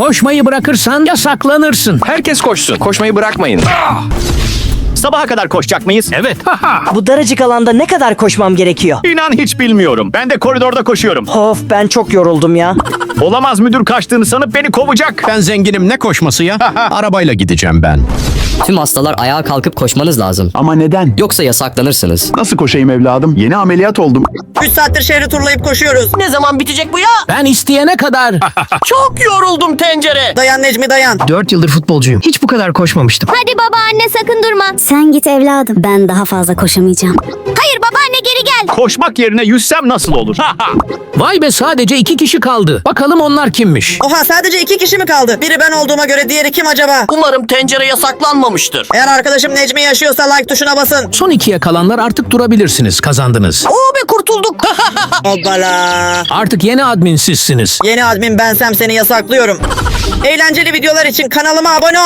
Koşmayı bırakırsan yasaklanırsın. Herkes koşsun. Koşmayı bırakmayın. Sabaha kadar koşacak mıyız? Evet. Bu daracık alanda ne kadar koşmam gerekiyor? İnan hiç bilmiyorum. Ben de koridorda koşuyorum. Of ben çok yoruldum ya. Olamaz müdür kaçtığını sanıp beni kovacak. Ben zenginim ne koşması ya? Arabayla gideceğim ben. Tüm hastalar ayağa kalkıp koşmanız lazım. Ama neden? Yoksa yasaklanırsınız. Nasıl koşayım evladım? Yeni ameliyat oldum. 3 saattir şehri turlayıp koşuyoruz. Ne zaman bitecek bu ya? Ben isteyene kadar. Çok yoruldum tencere. Dayan Necmi dayan. 4 yıldır futbolcuyum. Hiç bu kadar koşmamıştım. Hadi babaanne sakın durma. Sen git evladım. Ben daha fazla koşamayacağım. Hayır babaanne gel. Koşmak yerine yüzsem nasıl olur? Vay be sadece iki kişi kaldı. Bakalım onlar kimmiş? Oha sadece iki kişi mi kaldı? Biri ben olduğuma göre diğeri kim acaba? Umarım tencere yasaklanmamıştır. Eğer arkadaşım Necmi yaşıyorsa like tuşuna basın. Son ikiye kalanlar artık durabilirsiniz. Kazandınız. Oo be kurtulduk. Hoppala. Artık yeni admin sizsiniz. Yeni admin bensem seni yasaklıyorum. Eğlenceli videolar için kanalıma abone ol.